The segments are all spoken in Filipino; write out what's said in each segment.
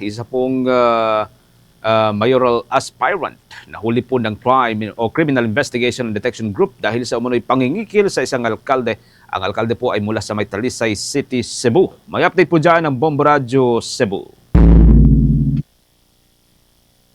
isa pong ah, ah, mayoral aspirant na huli po ng crime o criminal investigation and detection group dahil sa umunoy pangingikil sa isang alkalde. Ang alkalde po ay mula sa may Talisay City, Cebu. May update po dyan ng Bombo Cebu.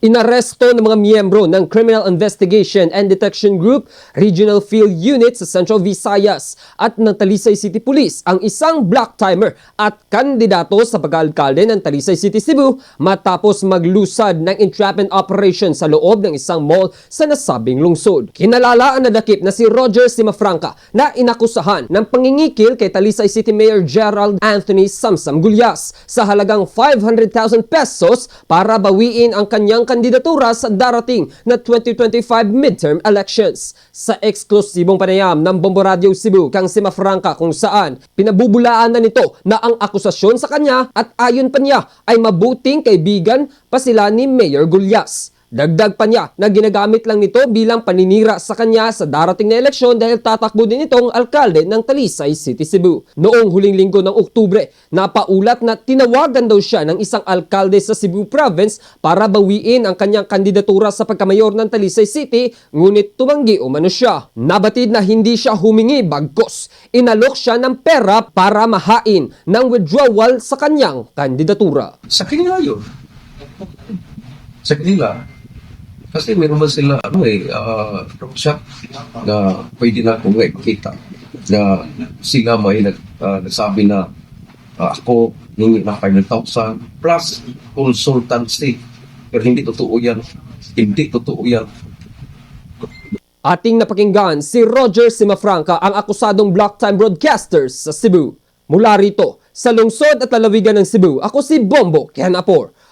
Inaresto ng mga miyembro ng Criminal Investigation and Detection Group Regional Field Unit sa Central Visayas at ng Talisay City Police ang isang black timer at kandidato sa pag-aalkalde ng Talisay City, Cebu matapos maglusad ng entrapment operation sa loob ng isang mall sa nasabing lungsod. Kinalala ang nadakip na si Roger Simafranca na inakusahan ng pangingikil kay Talisay City Mayor Gerald Anthony Samsam Gulyas sa halagang 500,000 pesos para bawiin ang kanyang kandidatura sa darating na 2025 midterm elections. Sa eksklusibong panayam ng Bombo Radio Cebu kang Sima Franca kung saan pinabubulaan na nito na ang akusasyon sa kanya at ayon pa niya ay mabuting kaibigan pa sila ni Mayor Gulyas. Dagdag pa niya na ginagamit lang nito bilang paninira sa kanya sa darating na eleksyon dahil tatakbo din itong alkalde ng Talisay City, Cebu. Noong huling linggo ng Oktubre, napaulat na tinawagan daw siya ng isang alkalde sa Cebu Province para bawiin ang kanyang kandidatura sa pagkamayor ng Talisay City, ngunit tumanggi umano siya. Nabatid na hindi siya humingi bagkos. Inalok siya ng pera para mahain ng withdrawal sa kanyang kandidatura. sa yun. Sa kanila. Kasi meron man sila, ano eh, uh, shop na pwede na kung makita na sila may nag, ah, nagsabi na ah, ako hingi na 500,000 plus consultancy. Pero hindi totoo yan. Hindi totoo yan. Ating napakinggan si Roger Simafranca ang akusadong block time broadcasters sa Cebu. Mula rito, sa lungsod at lalawigan ng Cebu, ako si Bombo Kihanapor.